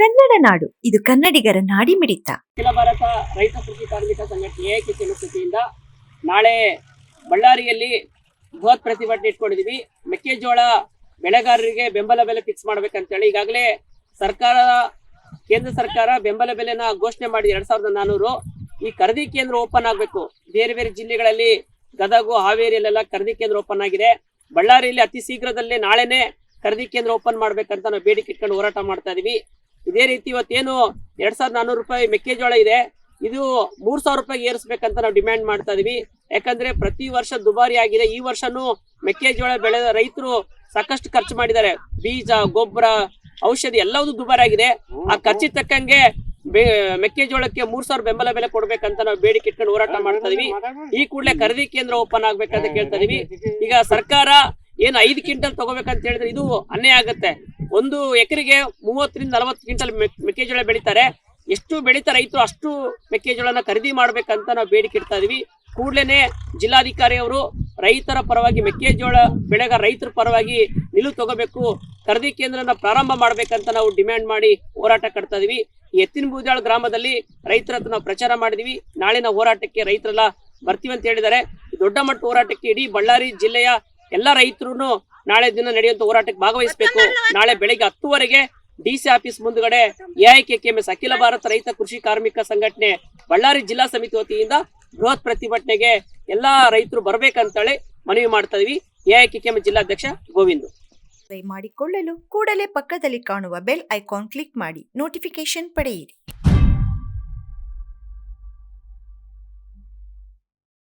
ಕನ್ನಡ ನಾಡು. ಇದು ಕನ್ನಡಿಗರ ನಾಡಿಮಿಡಿತ. ಅಖಿಲ ಭಾರತ ರೈತ ಕೃಷಿ ಕಾರ್ಮಿಕ ಸಂಘಟನೆ ಎಐಕೆಸಿನ ವತಿಯಿಂದ ನಾಳೆ ಬಳ್ಳಾರಿಯಲ್ಲಿ ಬೃಹತ್ ಪ್ರತಿಭಟನೆ ಇಟ್ಕೊಂಡಿದೀವಿ. ಮೆಕ್ಕೆಜೋಳ ಬೆಳೆಗಾರರಿಗೆ ಬೆಂಬಲ ಬೆಲೆ ಫಿಕ್ಸ್ ಮಾಡ್ಬೇಕಂತೇಳಿ ಈಗಾಗಲೇ ಸರ್ಕಾರ, ಕೇಂದ್ರ ಸರ್ಕಾರ ಬೆಂಬಲ ಬೆಲೆನ ಘೋಷಣೆ ಮಾಡಿದೆ. ಎರಡ್ ಸಾವಿರದ ನಾನೂರು. ಈ ಖರೀದಿ ಕೇಂದ್ರ ಓಪನ್ ಆಗಬೇಕು. ಬೇರೆ ಬೇರೆ ಜಿಲ್ಲೆಗಳಲ್ಲಿ ಗದಗು, ಹಾವೇರಿಯಲ್ಲೆಲ್ಲ ಖರೀದಿ ಕೇಂದ್ರ ಓಪನ್ ಆಗಿದೆ. ಬಳ್ಳಾರಿಯಲ್ಲಿ ಅತಿ ಶೀಘ್ರದಲ್ಲೇ ನಾಳೆನೆ ಖರೀದಿ ಕೇಂದ್ರ ಓಪನ್ ಮಾಡ್ಬೇಕಂತ ನಾವು ಬೇಡಿಕೆ ಇಟ್ಕೊಂಡು ಹೋರಾಟ ಮಾಡ್ತಾ ಇದೀವಿ. ಇದೇ ರೀತಿ ಇವತ್ತೇನು ಎರಡ್ ಸಾವಿರದ ನಾನೂರು ರೂಪಾಯಿ ಮೆಕ್ಕೆಜೋಳ ಇದೆ. ಇದು ಮೂರ್ ಸಾವಿರ ರೂಪಾಯಿ ಏರಿಸ್ಬೇಕಂತ ನಾವು ಡಿಮ್ಯಾಂಡ್ ಮಾಡ್ತಾ ಇದೀವಿ. ಯಾಕಂದ್ರೆ ಪ್ರತಿ ವರ್ಷ ದುಬಾರಿ ಆಗಿದೆ. ಈ ವರ್ಷನು ಮೆಕ್ಕೆಜೋಳ ಬೆಳೆದ ರೈತರು ಸಾಕಷ್ಟು ಖರ್ಚು ಮಾಡಿದ್ದಾರೆ. ಬೀಜ, ಗೊಬ್ಬರ, ಔಷಧಿ ಎಲ್ಲವೂ ದುಬಾರಿ ಆಗಿದೆ. ಆ ಖರ್ಚಿಗೆ ತಕ್ಕಂಗೆ ಮೆಕ್ಕೆಜೋಳಕ್ಕೆ ಮೂರ್ ಸಾವಿರ ಬೆಂಬಲ ಬೆಲೆ ಕೊಡ್ಬೇಕಂತ ನಾವು ಬೇಡಿಕೆ ಇಟ್ಕೊಂಡು ಹೋರಾಟ ಮಾಡ್ತಾ ಇದೀವಿ. ಈ ಕೂಡಲೇ ಖರೀದಿ ಕೇಂದ್ರ ಓಪನ್ ಆಗ್ಬೇಕಂತ ಕೇಳ್ತಾ ಇದೀವಿ. ಈಗ ಸರ್ಕಾರ ಏನು ಐದು ಕ್ವಿಂಟಲ್ ತಗೋಬೇಕಂತ ಹೇಳಿದ್ರೆ ಇದು ಅನ್ಯಾಯ ಆಗುತ್ತೆ. ಒಂದು ಎಕರೆಗೆ ಮೂವತ್ತರಿಂದ ನಲವತ್ತು ಕ್ವಿಂಟಲ್ ಮೆಕ್- ಮೆಕ್ಕೆಜೋಳ ಬೆಳಿತಾರೆ. ಎಷ್ಟು ಬೆಳೀತಾ ರೈತರು ಅಷ್ಟು ಮೆಕ್ಕೆಜೋಳನ ಖರೀದಿ ಮಾಡ್ಬೇಕಂತ ನಾವು ಬೇಡಿಕೆ ಇಡ್ತಾ ಇದೀವಿ. ಕೂಡ್ಲೇನೆ ಜಿಲ್ಲಾಧಿಕಾರಿಯವರು ರೈತರ ಪರವಾಗಿ, ಮೆಕ್ಕೆಜೋಳ ಬೆಳೆಗ ರೈತರ ಪರವಾಗಿ ನಿಲುವು ತಗೋಬೇಕು, ಖರೀದಿ ಕೇಂದ್ರನ ಪ್ರಾರಂಭ ಮಾಡ್ಬೇಕಂತ ನಾವು ಡಿಮ್ಯಾಂಡ್ ಮಾಡಿ ಹೋರಾಟ ಕಟ್ತಾ ಇದೀವಿ. ಎತ್ತಿನ ಬೂದಾಳ ಗ್ರಾಮದಲ್ಲಿ ರೈತರ ಹತ್ರ ನಾವು ಪ್ರಚಾರ ಮಾಡಿದೀವಿ. ನಾಳಿನ ಹೋರಾಟಕ್ಕೆ ರೈತರೆಲ್ಲ ಬರ್ತೀವಿ ಅಂತ ಹೇಳಿದ್ದಾರೆ. ದೊಡ್ಡ ಮಟ್ಟ ಹೋರಾಟಕ್ಕೆ ಇಡೀ ಬಳ್ಳಾರಿ ಜಿಲ್ಲೆಯ ಎಲ್ಲ ರೈತರು ನಾಳೆ ದಿನ ನಡೆಯುವಂತ ಹೋರಾಟಕ್ಕೆ ಭಾಗವಹಿಸಬೇಕು. ನಾಳೆ ಬೆಳಿಗ್ಗೆ ಹತ್ತುವರೆಗೆ ಡಿಸಿ ಆಫೀಸ್ ಮುಂದುಗಡೆ ಎಐಕೆಎಂಎಸ್ ಅಖಿಲ ಭಾರತ ರೈತ ಕೃಷಿ ಕಾರ್ಮಿಕ ಸಂಘಟನೆ ಬಳ್ಳಾರಿ ಜಿಲ್ಲಾ ಸಮಿತಿ ವತಿಯಿಂದ ಬೃಹತ್ ಪ್ರತಿಭಟನೆಗೆ ಎಲ್ಲಾ ರೈತರು ಬರ್ಬೇಕಂತೇಳಿ ಮನವಿ ಮಾಡ್ತಾ ಇದೀವಿ. ಎಐಕೆಎಂಎಸ್ ಜಿಲ್ಲಾಧ್ಯಕ್ಷ ಗೋವಿಂದ್. ಮಾಡಿಕೊಳ್ಳಲು ಕೂಡಲೇ ಪಕ್ಕದಲ್ಲಿ ಕಾಣುವ ಬೆಲ್ ಐಕಾನ್ ಕ್ಲಿಕ್ ಮಾಡಿ. ನೋಟಿಫಿಕೇಶನ್ ಪಡೆಯಿರಿ.